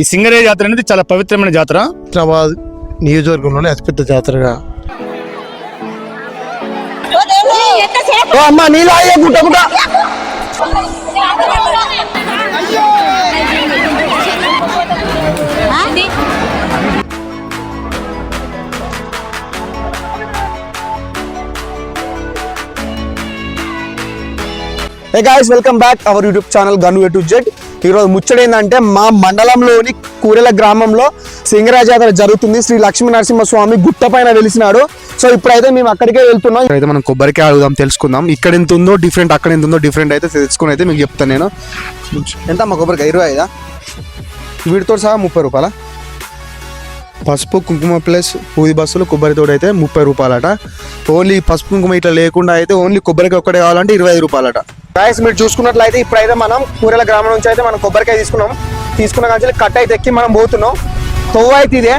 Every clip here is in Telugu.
ఈ సింగరేయ జాతర అనేది చాలా పవిత్రమైన జాతర. హైదరాబాద్ నియోజకవర్గంలోనే అతిపెద్ద జాతరగా. అమ్మ గుట్ట గుట్ట. Welcome back our YouTube channel gun way to Z ఈరోజు ముచ్చట ఏంటంటే మా మండలంలోని కూరెల గ్రామంలో సింగరాజ జాతర జరుగుతుంది. శ్రీ లక్ష్మీ నరసింహస్వామి గుట్ట పైన వెలిసినాడు. సో ఇప్పుడైతే మేము అక్కడికే వెళ్తున్నాం. అయితే మనం కొబ్బరికాయ అడుగుదాం తెలుసుకుందాం. ఇక్కడ ఎంత ఉందో డిఫరెంట్ అక్కడ ఎంత ఉందో డిఫరెంట్ అయితే తెలుసుకుని అయితే మీకు చెప్తాను నేను. ఎంత మా కొబ్బరికాయ? ఇరవై ఐదా? వీటితో సహా ముప్పై రూపాయల? పసుపు కుంకుమ ప్లస్ పూది బస్సులు కొబ్బరి అయితే ముప్పై రూపాయలట. ఓన్లీ పసుపు కుంకుమ ఇట్లా లేకుండా అయితే ఓన్లీ కొబ్బరికాయ ఒక్కటే కావాలంటే ఇరవై ఐదు రూపాయలట. గాయస్ మీరు చూసుకున్నట్లయితే ఇప్పుడైతే మనం కూరల గ్రామం నుంచి అయితే మనం కొబ్బరికాయ తీసుకున్నాం. తీసుకున్న కానీ కట్ అయితే ఎక్కి మనం పోతున్నాం. తొవ్వ అయితే ఇదే.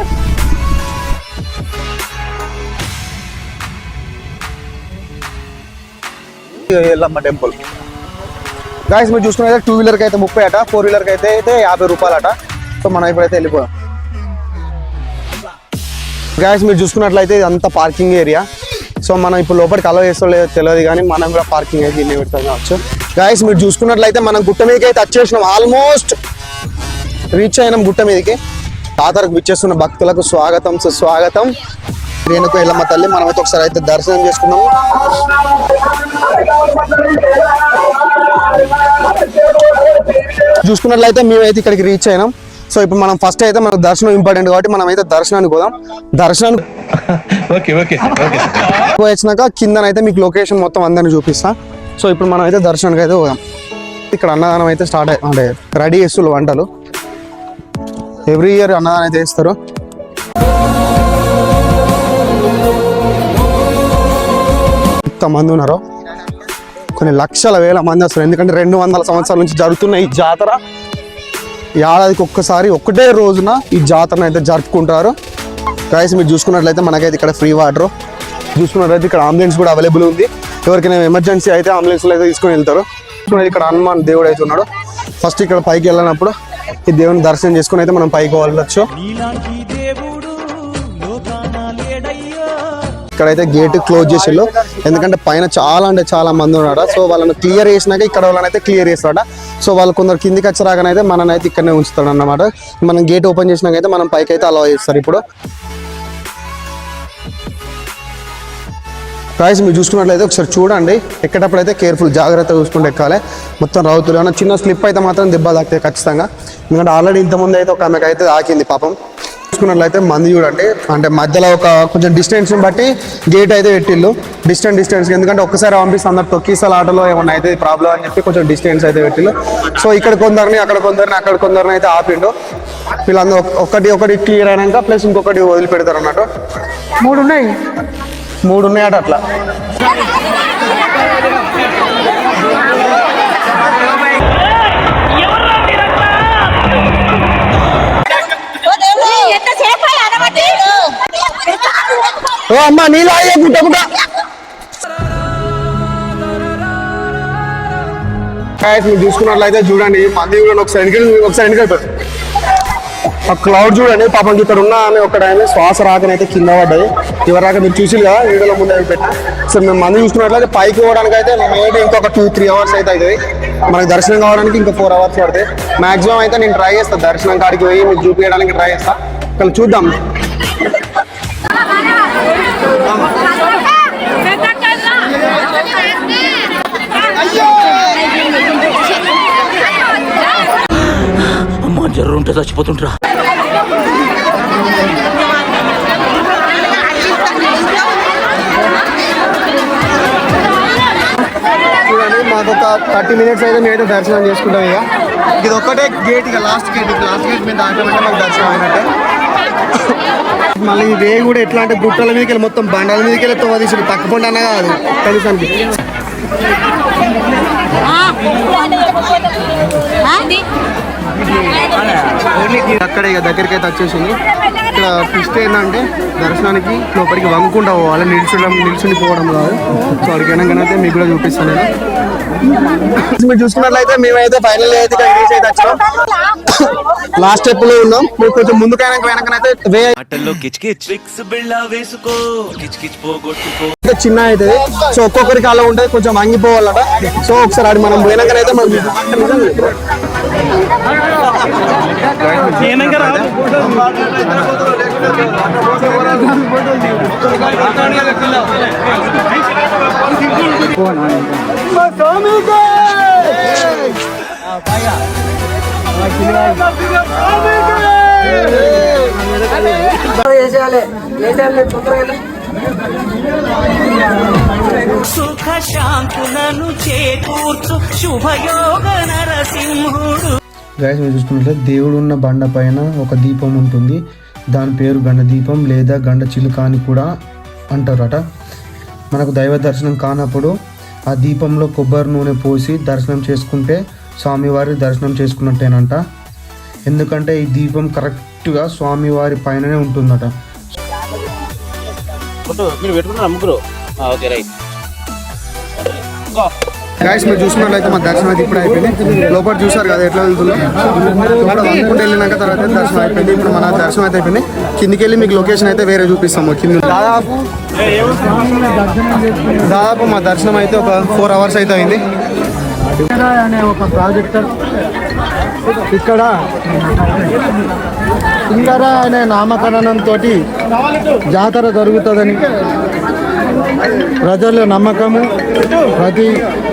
ఎల్లమ్మ టెంపుల్. గాయస్ మీరు చూసుకున్నైతే టూ వీలర్కి అయితే ముప్పై అట ఫోర్ వీలర్కి అయితే అయితే యాభై రూపాయలట. సో మనం ఇప్పుడైతే వెళ్ళిపోదాం. గాయస్ మీరు చూసుకున్నట్లయితే ఇదంతా పార్కింగ్ ఏరియా సో మనం ఇప్పుడు లోపలికి అలవ్ చేస్తో లేదో తెలియదు కానీ మనం కూడా పార్కింగ్ అయితే ఇన్ని పెడతాం కావచ్చు. గాయస్ మీరు చూసుకున్నట్లయితే మనం గుట్ట మీదకి అయితే వచ్చేసినాం. ఆల్మోస్ట్ రీచ్ అయినాం గుట్ట మీదకి. తాతరకు విచ్చేస్తున్న భక్తులకు స్వాగతం సుస్వాగతం రేణుకు ఎల్లమ్మ తల్లి మనమైతే ఒకసారి అయితే దర్శనం చేసుకున్నాము చూసుకున్నట్లయితే మేమైతే ఇక్కడికి రీచ్ అయినాం. సో ఇప్పుడు మనం ఫస్ట్ అయితే మనకు దర్శనం ఇంపార్టెంట్ కాబట్టి మనం అయితే దర్శనానికి పోదాం. దర్శనానికి ఓకే ఓకే ఓకే. వచ్చినాక కిందనైతే మీకు లొకేషన్ మొత్తం అందరిని చూపిస్తా. సో ఇప్పుడు మనం అయితే దర్శనానికి అయితే పోదాం. ఇక్కడ అన్నదానం అయితే స్టార్ట్ అంటే రెడీ చేస్తున్నారు వంటలు. ఎవ్రీ ఇయర్ అన్నదానం అయితే చేస్తారు. మంది ఉన్నారు? కొన్ని లక్షల వేల మంది వస్తారు. ఎందుకంటే రెండు వందల సంవత్సరాల నుంచి జరుగుతున్న ఈ జాతర. ఏడాదికి ఒక్కసారి ఒకటే రోజున ఈ జాతరను అయితే జరుపుకుంటారు. గాయస్ మీరు చూసుకున్నట్లయితే మనకైతే ఇక్కడ ఫ్రీ వాటర్. చూసుకున్నట్లయితే ఇక్కడ అంబులెన్స్ కూడా అవైలబుల్ ఉంది. ఎవరికైనా ఎమర్జెన్సీ అయితే అంబులెన్స్లో అయితే తీసుకొని వెళ్తారు. ఇక్కడ హనుమాన్ దేవుడు అయితే ఉన్నాడు. ఫస్ట్ ఇక్కడ పైకి వెళ్ళినప్పుడు ఈ దేవుని దర్శనం చేసుకుని అయితే మనం పైకి వెళ్ళొచ్చు. ఇక్కడైతే గేట్ క్లోజ్ చేసిళ్ళు. ఎందుకంటే పైన చాలా అంటే చాలా మంది ఉన్నాడు సో వాళ్ళని క్లియర్ చేసినాక ఇక్కడ వాళ్ళని అయితే క్లియర్ చేస్తాడ సో వాళ్ళు కొందరు కిందికి వచ్చరాగానైతే మనని అయితే ఇక్కడనే ఉంచుతాడు అనమాట మనం గేట్ ఓపెన్ చేసినాకైతే మనం పైకి అయితే అలౌ చేస్తారు ఇప్పుడు. ప్రైస్ మీరు చూసుకున్నట్లయితే ఒకసారి చూడండి. ఎక్కడప్పుడు అయితే కేర్ఫుల్ జాగ్రత్తగా చూసుకుంటే ఎక్కాలి. మొత్తం రౌతులు ఏమైనా చిన్న స్లిప్ అయితే మాత్రం దెబ్బ తాకుతాయి ఖచ్చితంగా. ఎందుకంటే ఆల్రెడీ ఇంతకుముందు అయితే ఒక ఆమెకు అయితే తాకింది పాపం. చూసుకున్నట్లయితే మంది చూడండి. అంటే మధ్యలో ఒక కొంచెం డిస్టెన్స్ బట్టి గేట్ అయితే పెట్టిల్లు డిస్టెన్స్ డిస్టెన్స్ ఎందుకంటే ఒక్కసారి పంపిస్తే అందరు తొక్కిసాల ఆటలో ఏమన్నా అయితే ప్రాబ్లం అని చెప్పి కొంచెం డిస్టెన్స్ అయితే పెట్టిల్లు సో ఇక్కడ కొందరిని అక్కడ కొందరిని అక్కడ కొందరిని అయితే ఆపిండు. వీళ్ళందరూ ఒక్- ఒకటి ఒకటి క్లియర్ అయినాక ప్లస్ ఇంకొకటి వదిలిపెడతారు అన్నట్టు మూడు ఉన్నాయి మూడు ఉన్నాయట అట్లా. అమ్మ నీళ్ళు ఆగే గుట్ట గుట్ట మీరు చూసుకున్నట్లయితే చూడండి మంది కూడా ఒకసారి ఎన్నికలు ఒకసారి వెనక ఆ క్లౌడ్ చూడండి పాపం ఇక్కడ ఉన్న ఆమె ఒక టైం శ్వాస రాకనైతే కింద పడ్డాయి ఇవరాక మీరు చూసి కదా వీడియోలో ముందు అవి పెట్టి. సో మేము మంది చూసుకున్నట్లయితే పైకి పోవడానికి అయితే మేబీ ఇంకొక టూ త్రీ అవర్స్ అయితే అవుతుంది. మనకి దర్శనం కావడానికి ఇంకా ఫోర్ అవర్స్ పడుతుంది. మాక్సిమం అయితే నేను ట్రై చేస్తాను దర్శనం కాడికి పోయి మీకు చూపించడానికి ట్రై చేస్తాను కానీ చూద్దాం. చచ్చిపోతుంటరా చూడండి మాకు ఒక థర్టీ మినిట్స్ అయితే మేమైతే దర్శనం చేసుకుంటాం ఇక. ఇది ఒక్కటే గేట్ ఇక లాస్ట్ గేట్ ఇక లాస్ట్ గేట్ మీద దాటామంటే మాకు దర్శనం అయినట్టే. మళ్ళీ ఈ వే కూడా ఎట్లా అంటే గుట్టల మీదకి వెళ్ళి మొత్తం బండాల మీదకి వెళ్ళి తోవ పక్క పంట అన్న కాదు కనీసానికి అక్కడే ఇక దగ్గరికి అయితే వచ్చేసింది. ఇక్కడ ట్విస్ట్ ఏంటంటే దర్శనానికి లోపలికి వంకుండా పోవాలి. నిల్చుండడం నిల్చుని పోవడం కాదు. సో అక్కడికి వెళ్ళగానైతే మీకు కూడా చూపిస్తాను నేను. మీరు చూసుకున్నట్లయితే మేమైతే ఫైనల్ అయితే ఇక్కడ రీచ్ అయితే వచ్చినాం లాస్ట్ స్టెప్లో ఉన్నాం. మీరు కొంచెం ముందుకైనా వెనకనైతే వే ఆటల్లో కిచకిచ్ ట్రిక్స్ బిళ్ళ వేసుకో. కిచకిచ్ పోగొట్టుకో. అయితే చిన్న అవుతుంది. సో ఒక్కొక్కరికి అలా ఉంటుంది కొంచెం వంగిపోవాలట. సో ఒకసారి అది మనం పోయినాకనైతే మనం సుఖ శాంతులను చేకూర్చు శుభయోగ నరసింహుడు. గైస్ మీరు చూసుకున్నట్లయితే దేవుడు ఉన్న బండ పైన ఒక దీపం ఉంటుంది. దాని పేరు గండ దీపం లేదా గండ చిలుక అని కూడా అంటారట. మనకు దైవ దర్శనం కానప్పుడు ఆ దీపంలో కొబ్బరి నూనె పోసి దర్శనం చేసుకుంటే స్వామివారి దర్శనం చేసుకున్నట్టేనంట. ఎందుకంటే ఈ దీపం కరెక్ట్గా స్వామివారి పైననే ఉంటుందట. మీరు పెట్టుకున్నారు ముగ్గురు? Okay right. గాయస్ మీరు చూసుకున్నట్లయితే మా దర్శనం అయితే ఇప్పుడు అయిపోయింది. లోపల చూసారు కదా ఎట్లా వెళ్తున్నాం లోపల అనుకుంటే వెళ్ళినాక తర్వాత దర్శనం అయిపోయింది. ఇప్పుడు మన దర్శనం అయితే అయిపోయింది. కిందికి వెళ్ళి మీకు లొకేషన్ అయితే వేరే చూపిస్తాము. కింద దాదాపు దాదాపు మా దర్శనం అయితే ఒక ఫోర్ అవర్స్ అయితే అయింది. అనే ఒక ప్రాజెక్టర్ ఇక్కడ సింగర అనే నామకరణంతో జాతర జరుగుతుందని ప్రజల నమ్మకము ప్రతి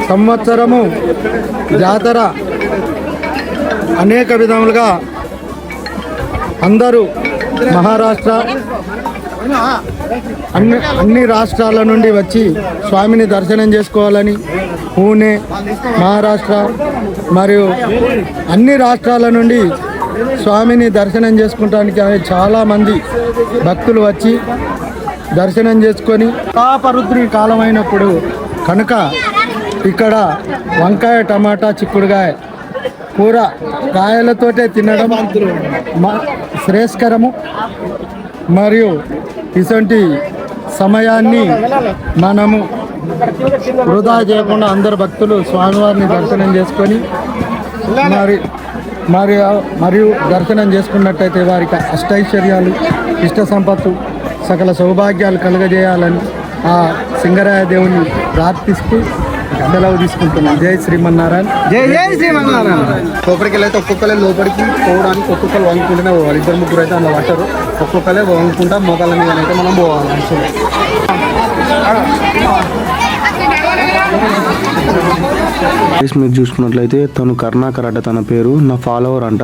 సంవత్సరము జాతర అనేక విధములుగా అందరూ మహారాష్ట్ర అన్ని అన్ని రాష్ట్రాల నుండి వచ్చి స్వామిని దర్శనం చేసుకోవాలని పూణే మహారాష్ట్ర మరియు అన్ని రాష్ట్రాల నుండి స్వామిని దర్శనం చేసుకుంటానికి చాలామంది భక్తులు వచ్చి దర్శనం చేసుకొని పాపరుద్రి కాలమైనప్పుడు కనుక ఇక్కడ వంకాయ టమాటా చిక్కుడుగాయ కూర కాయలతోటే తినడం శ్రేయస్కరము. మరియు ఇటువంటి సమయాన్ని మనము వృధా చేయకుండా అందరు భక్తులు స్వామివారిని దర్శనం చేసుకొని మరి మరి మరియు దర్శనం చేసుకున్నట్టయితే వారికి అష్టైశ్వర్యాలు ఇష్ట సంపత్తు సకల సౌభాగ్యాలు కలుగజేయాలని ఆ సింగరాయ దేవుని ప్రార్థిస్తూ సెలవు తీసుకుంటున్నాను జై శ్రీమన్నారాయణ. జై జై శ్రీమన్నారాయణ. లోపలికి వెళ్ళి అయితే ఒక్కొక్కరే లోపలికి పోవడానికి ఒక్కొక్కరు వంగుకుంటూనే పోవాలి. ఇద్దరు ముగ్గురు అయితే అందులో పట్టరు. ఒక్కొక్కరే వంగుకుంటా మీద అయితే మనం పోవాలి. మీరు చూసుకున్నట్లయితే తను కర్ణాకర్ అట తన పేరు నా ఫాలోవర్ అంట.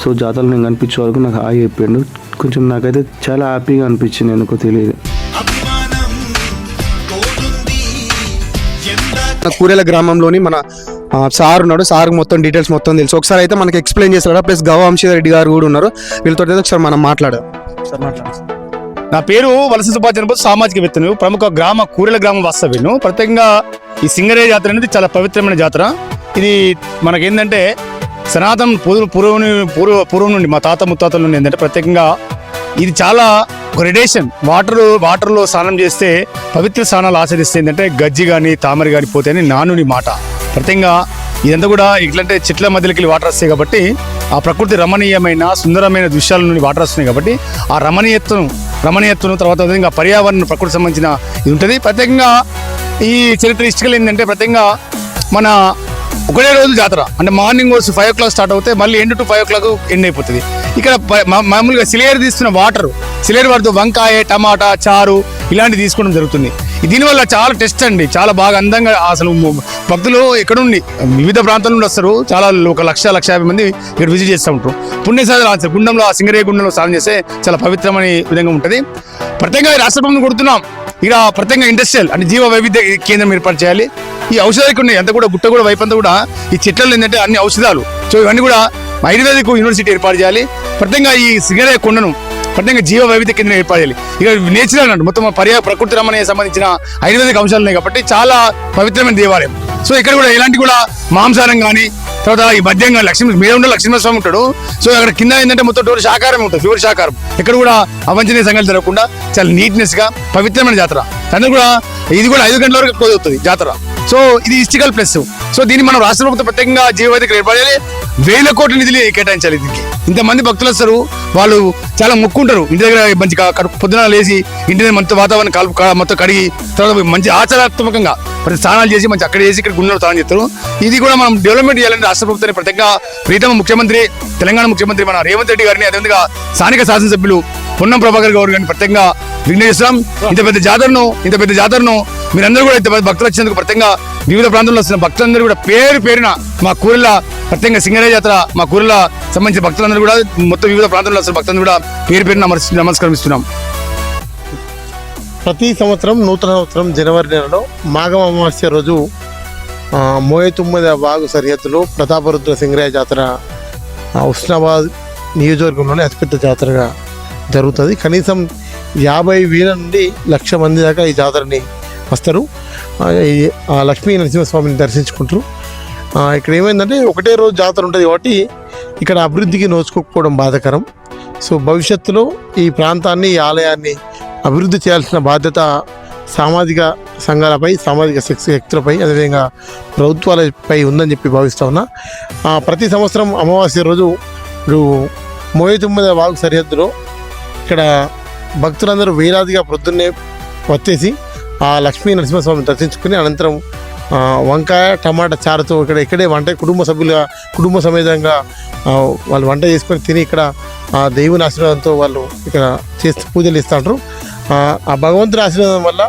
సో జాతరలో నేను కనిపించే వరకు నాకు హాయ్ చెప్పిండు కొంచెం నాకైతే చాలా హ్యాపీగా అనిపించింది ఎందుకో తెలియదు. కూరెల గ్రామంలోని మన సార్ ఉన్నాడు. సార్ మొత్తం డీటెయిల్స్ మొత్తం తెలుసు. ఒకసారి అయితే మనకి ఎక్స్ప్లెయిన్ చేస్తాడు? ప్లస్ గవ వంశీధర్ రెడ్డి గారు కూడా ఉన్నారు. వీళ్ళతో అయితే ఒకసారి మనం మాట్లాడాం సార్. నా పేరు వలస సుభాష్ సామాజిక సామాజికవేత్తను ప్రముఖ గ్రామ కూరల గ్రామ వాస్తవ్యను ప్రత్యేకంగా ఈ సింగరేయ జాతర అనేది చాలా పవిత్రమైన జాతర. ఇది మనకేంటంటే సనాతన పూర్వ పూర్వం పూర్వ పూర్వం నుండి మా తాత ముత్తాతల నుండి ఏంటంటే ప్రత్యేకంగా ఇది చాలా ఒక రిడేషన్ వాటర్ వాటర్లో స్నానం చేస్తే పవిత్ర స్నానాలు ఆచరిస్తే ఏంటంటే గజ్జి కానీ తామరి కానీ పోతే అని నానుని మాట. ప్రత్యేకంగా ఇదంతా కూడా ఇట్లంటే చెట్ల మధ్యలోకి వెళ్ళి వాటర్ వస్తాయి కాబట్టి ఆ ప్రకృతి రమణీయమైన సుందరమైన దృశ్యాల నుండి వాటర్ వస్తున్నాయి కాబట్టి ఆ రమణీయత్వం రమణీయత్వం తర్వాత విధంగా పర్యావరణ ప్రకృతి సంబంధించిన ఇది ఉంటుంది. ప్రత్యేకంగా ఈ చరిత్ర హిస్టరీలు ఏంటంటే ప్రత్యేకంగా మన ఒకటే రోజు జాతర. అంటే మార్నింగ్ వచ్చి ఫైవ్ ఓ క్లాక్ స్టార్ట్ అవుతే మళ్ళీ end to five o'clock end అయిపోతుంది. ఇక్కడ మామూలుగా సిలేరు తీస్తున్న వాటర్ సిలేరు వాటితో వంకాయ టమాటా చారు ఇలాంటివి తీసుకోవడం జరుగుతుంది. దీనివల్ల చాలా టెస్ట్ అండి. చాలా బాగా అందంగా అసలు భక్తులు ఎక్కడుండి? వివిధ ప్రాంతాల నుండి వస్తారు. చాలా ఒక లక్ష లక్ష యాభై మంది ఇక్కడ విజిట్ చేస్తూ ఉంటారు. పుణ్యసాధన ఆచరణ గుండంలో ఆ సింగరే గుండంలో సాధన చేస్తే చాలా పవిత్రమైన విధంగా ఉంటుంది. ప్రత్యేకంగా రాష్ట్ర ప్రభుత్వం కొడుతున్నాం. ఇక్కడ ప్రత్యేకంగా ఇండస్ట్రియల్ అంటే జీవ వైవిధ్య కేంద్రం ఏర్పాటు చేయాలి. ఈ ఔషధాలు ఉన్నాయి. అంత కూడా గుట్ట కూడా వైపు అంతా కూడా ఈ చెట్లలో ఏంటంటే అన్ని ఔషధాలు. సో ఇవన్నీ కూడా ఆయుర్వేదిక్ యూనివర్సిటీ ఏర్పాటు చేయాలి. ప్రత్యేకంగా ఈ సింగరే కొండను ప్రత్యేకంగా జీవ వైవిధ్య కేంద్రం ఏర్పాటు చేయాలి ఇక నేచురల్ అంటే మొత్తం పర్యా ప్రకృతి రమణకి సంబంధించిన ఐదు అంశాలు ఉన్నాయి కాబట్టి చాలా పవిత్రమైన దేవాలయం. సో ఇక్కడ కూడా ఎలాంటి కూడా మాంసారం కానీ తర్వాత ఈ మధ్యంగా లక్ష్మీ మీద ఉండే లక్ష్మీస్వామి ఉంటాడు. సో అక్కడ కింద ఏంటంటే మొత్తం టోటల్ శాకారం ఉంటుంది ప్యూర్ శాకారం ఇక్కడ కూడా అవంచనీయ సంఘాలు జరగకుండా చాలా నీట్నెస్గా పవిత్రమైన జాతర. అందరూ కూడా ఇది కూడా ఐదు గంటల వరకు క్లోజ్ అవుతుంది జాతర. సో ఇది హిస్టికల్ ప్లస్. సో దీన్ని మనం రాష్ట్ర ప్రభుత్వం ప్రత్యేకంగా జీవవైద్యకి ఏర్పడాలి వేల కోట్ల నిధులు కేటాయించాలి దీనికి. ఇంతమంది భక్తులు వస్తారు వాళ్ళు చాలా మొక్కుంటారు. ఇంటి దగ్గర మంచి కడుపు పొద్దున లేచి ఇంటి దగ్గర మంచి వాతావరణం కాలు మొత్తం కడిగి తర్వాత మంచి ఆచారాత్మకంగా ప్రతి స్నానాలు చేసి మంచి అక్కడ చేసి ఇక్కడ గుండెలు స్నానం చేస్తారు. ఇది కూడా మనం డెవలప్మెంట్ చేయాలని రాష్ట్ర ప్రభుత్వాన్ని ప్రత్యేకంగా ప్రీతమ ముఖ్యమంత్రి తెలంగాణ ముఖ్యమంత్రి మన రేవంత్ రెడ్డి గారిని అదేవిధంగా స్థానిక శాసనసభ్యులు పొన్నం ప్రభాకర్ గౌడ్ గారిని ప్రత్యేకంగా విఘ్నేశ్వరం ఇంత పెద్ద జాతరను ఇంత పెద్ద జాతరను మీరందరూ కూడా అయితే భక్తులు వచ్చినందుకు ప్రత్యేకంగా వివిధ ప్రాంతాల్లో వస్తున్న భక్తులందరూ కూడా పేరు పేరున మా కూరల ప్రత్యేకంగా సింగరేయ జాతర మా కూరల సంబంధించిన భక్తులందరూ కూడా మొత్తం వివిధ ప్రాంతాల్లో వస్తున్న భక్తులందరూ కూడా పేరు పేరున నమస్కరిస్తున్నాం. ప్రతి సంవత్సరం నూతన సంవత్సరం జనవరి నెలలో మాఘం అమావాస్య రోజు మోయతుమ్మద తొమ్మిది వాగు సరిహద్దులో ప్రతాపరుద్ర సింగరాయ జాతర ఉస్నాబాద్ నియోజకవర్గంలోనే అతిపెద్ద జాతరగా జరుగుతుంది. కనీసం యాభై వేల నుండి లక్ష మంది దాకా ఈ జాతరని వస్తారు. ఆ, లక్ష్మీ నరసింహస్వామిని దర్శించుకుంటారు. ఇక్కడ ఏమైందంటే ఒకటే రోజు జాతర ఉంటుంది కాబట్టి ఇక్కడ అభివృద్ధికి నోచుకోకపోవడం బాధాకరం. సో భవిష్యత్తులో ఈ ప్రాంతాన్ని ఈ ఆలయాన్ని అభివృద్ధి చేయాల్సిన బాధ్యత సామాజిక సంఘాలపై సామాజిక శక్తి వ్యక్తులపై అదేవిధంగా ప్రభుత్వాలపై ఉందని చెప్పి భావిస్తా ఉన్నా. ప్రతి సంవత్సరం అమావాస్య రోజు ఇప్పుడు మోయ తొమ్మిది వాగు సరిహద్దులో ఇక్కడ భక్తులందరూ వేలాదిగా ప్రొద్దున్నే వచ్చేసి ఆ లక్ష్మీ నరసింహస్వామిని దర్శించుకుని అనంతరం వంకాయ టమాటా చారుతో ఇక్కడ ఇక్కడే వంట కుటుంబ సభ్యులుగా కుటుంబ సమేతంగా వాళ్ళు వంట చేసుకొని తిని ఇక్కడ ఆ దేవుని ఆశీర్వాదంతో వాళ్ళు ఇక్కడ చేస్తూ పూజలు ఇస్తూ ఉంటారు. ఆ, భగవంతుడి ఆశీర్వాదం వల్ల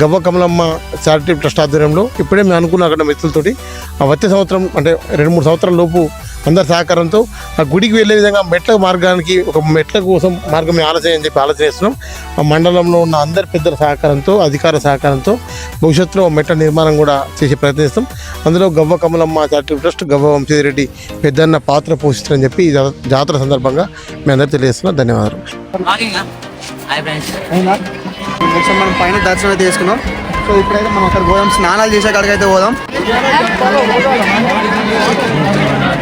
గవ్వ కమలమ్మ చారిటబుల్ ట్రస్ట్ ఆధ్వర్యంలో ఇప్పుడే మేము అనుకున్నాం అక్కడ మిత్రులతోటి. ఆ వచ్చే సంవత్సరం అంటే రెండు మూడు సంవత్సరాల లోపు అందరి సహకారంతో ఆ గుడికి వెళ్ళే విధంగా మెట్ల మార్గానికి ఒక మెట్ల కోసం మార్గం ఆలోచన అని చెప్పి ఆలోచన చేస్తున్నాం. ఆ మండలంలో ఉన్న అందరి పెద్దల సహకారంతో అధికార సహకారంతో భవిష్యత్తులో మెట్ల నిర్మాణం కూడా చేసే ప్రయత్నిస్తాం అందులో గవ్వ కమలమ్మ చారిటబుల్ ట్రస్ట్ గవ్వ వంశీరెడ్డి పెద్దన్న పాత్ర పోషిస్తారని చెప్పి జాతర సందర్భంగా మీ అందరికీ తెలియజేస్తున్నాం. ధన్యవాదాలు. Hi friends. ఒకసారి మనం పైన దర్శనం అయితే చేసుకున్నాం సో ఇప్పుడైతే మనం అక్కడ పోదాం. స్నానాలు చేసే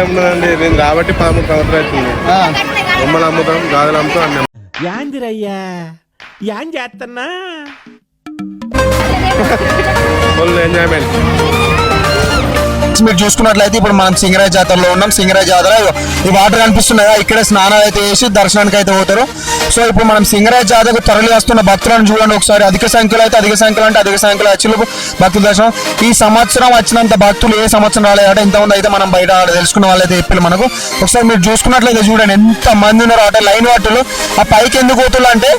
ఏమున్నదండి నేను రాబట్టి పదమూడు సంవత్సరాలు అవుతుంది. బొమ్మలు అమ్ముతాం గాజులు అమ్ముతాం అన్నీ యాందిరయ్యా యాన్ చేస్తున్నా ఫుల్ ఎంజాయ్మెంట్. మీరు చూసుకున్నట్లయితే ఇప్పుడు మనం సింగరాజ్ జాతరలో ఉన్నాం. సింగరాజ్ జాతర ఈ వాటర్ కనిపిస్తున్నాయా ఇక్కడే స్నానాలు అయితే చేసి దర్శనానికి అయితే పోతారు. సో ఇప్పుడు మనం సింగరాజ్ జాతరకు తరలి వస్తున్న భక్తులను చూడండి ఒకసారి. అధిక సంఖ్యలో అయితే అధిక సంఖ్యలో అంటే అధిక సంఖ్యలో వచ్చిన భక్తుల దర్శనం. ఈ సంవత్సరం వచ్చినంత భక్తులు ఏ సంవత్సరం రాలేదంటే ఇంతమంది అయితే మనం బయట తెలుసుకున్న వాళ్ళైతే చెప్పారు మనకు. ఒకసారి మీరు చూసుకున్నట్లయితే చూడండి ఎంత మంది ఉన్నారు అంటే లైన్ వాటర్లు ఆ పైకి ఎందుకు పోతులు అంటే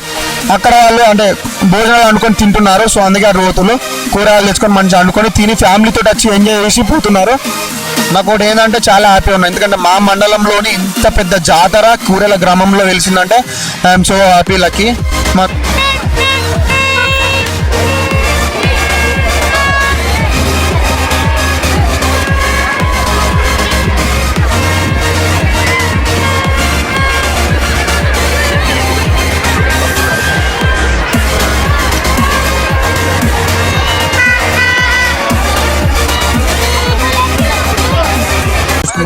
అక్కడ వాళ్ళు అంటే భోజనాలు అనుకొని తింటున్నారు. సో అందుకే అటు పోతులు కూరగాయలు తెచ్చుకొని మంచిగా అనుకొని తిని ఫ్యామిలీతో వచ్చి ఎంజాయ్ చేసి పోతున్నారు. నాకు ఒకటి ఏంటంటే చాలా హ్యాపీ ఉన్నాను ఎందుకంటే మా మండలంలోని ఇంత పెద్ద జాతర కూరెల గ్రామంలో వెలిసిందంటే ఐఎమ్ సో హ్యాపీ లక్కీ మా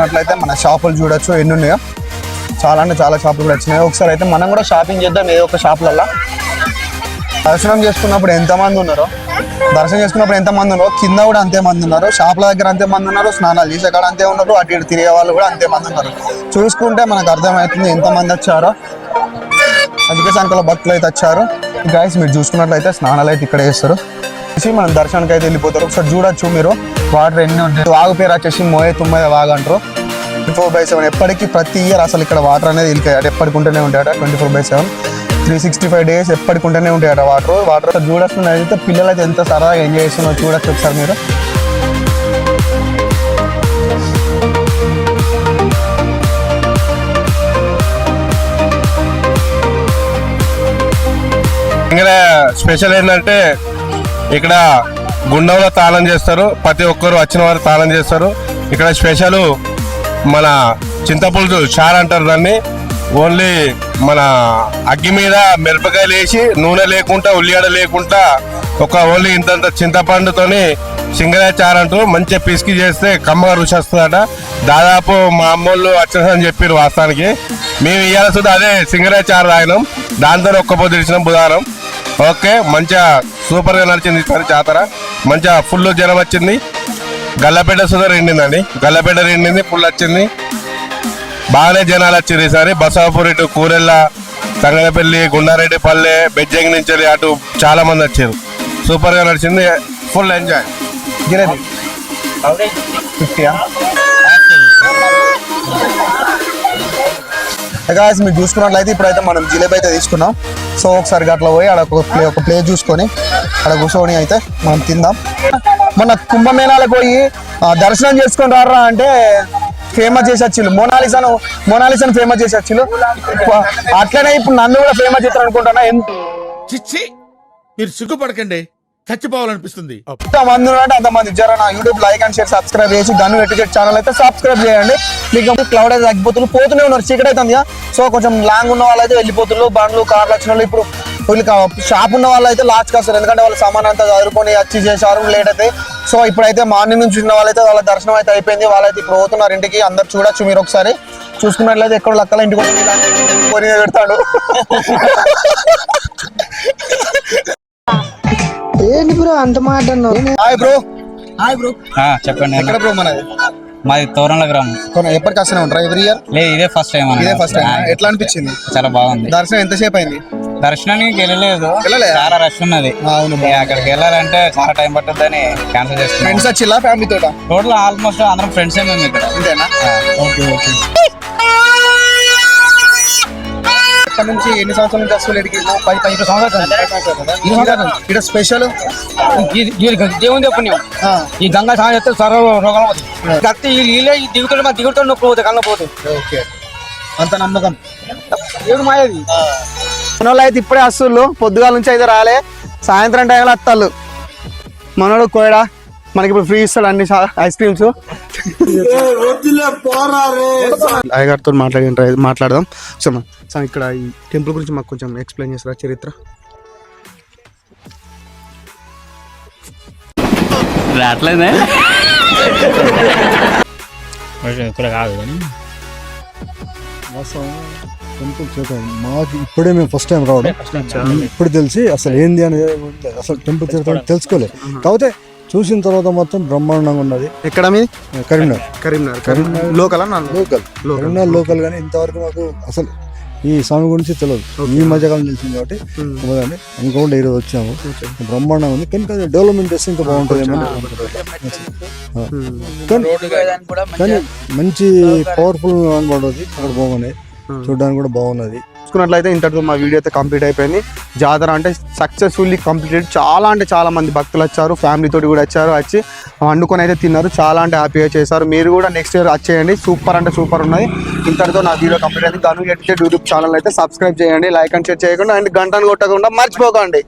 చూసుకున్నట్లయితే మన షాపులు చూడొచ్చు ఎన్ని ఉన్నాయో చాలా అంటే చాలా షాపులు కూడా వచ్చినాయి. ఒకసారి అయితే మనం కూడా షాపింగ్ చేద్దాం ఏ ఒక షాపులలో దర్శనం చేసుకున్నప్పుడు ఎంతమంది ఉన్నారో? దర్శనం చేసుకున్నప్పుడు ఎంతమంది ఉన్నారో? కింద కూడా అంతే మంది ఉన్నారు. షాపుల దగ్గర అంతే మంది ఉన్నారు. స్నానాలు చేసే కాడ అంతే ఉన్నారు. అటు ఇటు తిరిగే వాళ్ళు కూడా అంతే మంది ఉన్నారు. చూసుకుంటే మనకు అర్థమవుతుంది ఎంతమంది వచ్చారో. అధిక సంఖ్యలో భక్తులు అయితే వచ్చారు. గాయస్ మీరు చూసుకున్నట్లయితే స్నానాలు అయితే ఇక్కడ చేస్తారు. మనం దర్శనానికి అయితే వెళ్ళిపోతారు. ఒకసారి చూడొచ్చు మీరు. వాటర్ ఎన్ని ఉంటాయి? వాగు పేరు వచ్చేసి మోయే తుమ్మిద వాగు అంటారు. ట్వంటీ ఫోర్ బై సెవెన్ ఎప్పటికీ ప్రతి ఇయర్ అసలు ఇక్కడ వాటర్ అనేది వెళ్ళి ఎప్పటికి ఉంటూనే ఉంటాయట. Twenty four by seven three sixty five days ఎప్పటికి ఉంటాయట వాటర్ వాటర్ చూడొచ్చు. పిల్లలు అయితే ఎంత సరదాగా ఎంజాయ్ చేస్తున్నారో చూడొచ్చు ఒకసారి మీరు. ఇంకా స్పెషల్ ఏంటంటే ఇక్కడ గుండంలో తాళం చేస్తారు. ప్రతి ఒక్కరు వచ్చిన వారు తాళం చేస్తారు. ఇక్కడ స్పెషల్ మన చింతపులుసు చారు అంటారు దాన్ని. ఓన్లీ మన అగ్గి మీద మిరపకాయలు వేసి నూనె లేకుండా ఉల్లిగడ లేకుండా ఒక ఓన్లీ ఇంతంత చింతపండుతోని సింగరాయ చారు అంటూ మంచిగా పిసికి చేస్తే కమ్మగా రుచి వస్తుందట. దాదాపు మా అమ్మోళ్ళు వచ్చేసని చెప్పారు వాస్తవానికి. మేము ఇవ్వాల్సి అదే సింగరాయ చారు తాగినాం. దాంతో ఒక్క పొద్దు ఇచ్చినాం బుధవారం ఓకే మంచిగా సూపర్గా నడిచింది ఈసారి జాతర. మంచిగా ఫుల్ జనం వచ్చింది. గల్లపేట సుధా రెండిందండి గల్లపేట రెండింది ఫుల్ వచ్చింది. బాగానే జనాలు వచ్చింది ఈసారి బసవాపూర్ ఇటు కూరెళ్ళ సంగనపల్లి గుండారెడ్డిపల్లె బెజ్జంగి నుంచి అటు చాలా మంది వచ్చారు సూపర్గా నడిచింది ఫుల్ ఎంజాయ్ గిరది ఫిఫ్టీయా గాయస్ మీరు చూసుకున్నట్లయితే ఇప్పుడైతే మనం జిలేబీ అయితే తీసుకున్నాం. సో ఒకసారి అట్లా పోయి అక్కడ ఒక ప్లే ఒక ప్లే చూసుకొని అక్కడ కూర్చొని అయితే మనం తిందాం. మొన్న కుంభమేళాలకు పోయి ఆ, దర్శనం చేసుకొని రారా అంటే ఫేమస్ చేసి వచ్చిండు మోనాలిసాను మోనాలిసాను ఫేమస్ చేసి వచ్చిండు అట్లనే ఇప్పుడు నన్ను కూడా ఫేమస్ చేస్తారు అనుకుంటున్నా చిచ్చి మీరు సిగ్గుపడకండి. చచ్చిపోవాలనిపిస్తుంది. మంది నా YouTube like and share subscribe చేసి గన్ను ఎట్టికెట్ ఛానల్ అయితే సబ్స్క్రైబ్ చేయండి. మీకు క్లౌడ్ అయితే తగ్గిపోతున్నారు పోతూనే ఉన్నారు. చీకటి అవుతుంది సో కొంచెం లాంగ్ ఉన్న వాళ్ళు అయితే వెళ్ళిపోతున్నారు బండ్లు కార్లు వచ్చిన వాళ్ళు ఇప్పుడు వీళ్ళు షాప్ ఉన్న వాళ్ళు అయితే లాస్ట్ వస్తారు. ఎందుకంటే వాళ్ళ సామాన్ అంతా చదువుకొని వచ్చి చేశారు లేట్ అయితే. సో ఇప్పుడైతే మార్నింగ్ నుంచి ఉన్న వాళ్ళైతే వాళ్ళ దర్శనం అయితే అయిపోయింది. వాళ్ళైతే ఇప్పుడు పోతున్నారు ఇంటికి. అందరు చూడొచ్చు మీరు ఒకసారి. చూసుకున్నట్లయితే ఎక్కడ లక్కల ఇంటికి వచ్చి కొని పెడతాడు. ఏంటి బ్రో అంత మాట హాయ్ బ్రో. Hi bro. చెప్పండి ఎక్కడ బ్రో మనది? మాది తోరణల గ్రామం. ఎప్పటికి వస్తూనే ఉంటారా ఎవ్రీ ఇయర్? లేదు ఇదే ఫస్ట్ టైం ఇదే ఫస్ట్ టైం ఎట్లా అనిపించింది? చాలా బాగుంది. దర్శనం ఎంతసేపు అయింది? దర్శనానికి వెళ్ళలేదు? చాలా రష్ ఉన్నది. అక్కడికి వెళ్ళాలంటే చాలా టైం పట్టుద్దని క్యాన్సిల్ చేస్తున్నాం ఫ్రెండ్స్ వచ్చిల్లా ఫ్యామిలీ తోట? టోటల్ ఆల్మోస్ట్ అందరం ఫ్రెండ్స్ ఇక్కడ. అంతేనా? Okay okay. ఇక్కడ నుంచి ఎన్ని సంవత్సరాల నుంచి వస్తుంది ఇక్కడికి పది పది సంవత్సరాలు ఇక్కడ స్పెషల్? దేవుని పుణ్యం. ఈ గంగా స్నానం చేస్తే సర్వ రోగం అవుతుంది కత్తి ఈ నీళ్ళే ఈ దిగుతుంటే మన దిగుతుంటే నొప్పి పోతుంది కళ్ళ పోతుంది ఓకే. అంత నమ్మకం. దేవుడు మాయది. మనోళ్ళు అయితే ఇప్పుడే వస్తుళ్ళు పొద్దుగాల నుంచి అయితే రాలే. సాయంత్రం టైంలో వస్తాళ్ళు మనోడు కోయడా? మనకి ఇప్పుడు ఫ్రీ ఇస్తాడు అన్ని ఐస్ క్రీమ్స్. అయ్యగారితో మాట్లాడి మాట్లాడదాం. సో సార్ ఇక్కడ ఈ టెంపుల్ గురించి మాకు కొంచెం ఎక్స్ప్లెయిన్ చేస్తారా చరిత్ర? రావట్లేదే? ఇక్కడ కాదు కానీ. టెంపుల్ చేత మాకు ఇప్పుడే మేము ఫస్ట్ టైం రావడం. ఇప్పుడు తెలిసి అసలు ఏంది అనేది. అసలు టెంపుల్ చరిత్ర తెలుసుకోలేదు. కాకపోతే చూసిన తర్వాత మొత్తం బ్రహ్మాండంగా ఉన్నది. ఎక్కడ మీది? కరీంనగర్. కరీంనగర్. కరీంనగర్ లోకల్ అన్న లోకల్. కరీంనగర్ లోకల్ కానీ ఇంతవరకు మాకు అసలు ఈ స్వామి గురించి తెలియదు. ఈ మధ్యకాలం తెలిసింది కాబట్టి అనుకోకుండా ఈరోజు వచ్చాము బ్రహ్మాండంగా ఉంది. కానీ కొంచెం డెవలప్మెంట్ చేస్తే ఇంకా బాగుంటుంది కానీ మంచి పవర్ఫుల్ కనబడుతుంది అక్కడ బాగున్నాయి. చూడడానికి కూడా బాగున్నది. చూసుకున్నట్లయితే ఇంతటితో మా వీడియో అయితే కంప్లీట్ అయిపోయింది. జాతర అంటే సక్సెస్ఫుల్లీ కంప్లీటెడ్ చాలా అంటే చాలా మంది భక్తులు వచ్చారు ఫ్యామిలీ తోటి కూడా వచ్చారు వచ్చి వండుకొని అయితే తిన్నారు. చాలా అంటే హ్యాపీగా చేశారు. మీరు కూడా నెక్స్ట్ ఇయర్ వచ్చేయండి సూపర్ అంటే సూపర్ ఉన్నది. ఇంతటితో నా వీడియో కంప్లీట్ అయింది. గను ఎడిటెడ్ యూట్యూబ్ ఛానల్ అయితే సబ్స్క్రైబ్ చేయండి లైక్ అండ్ షేర్ చేయకుండా అండ్ గంటను కొట్టకుండా మర్చిపోకండి.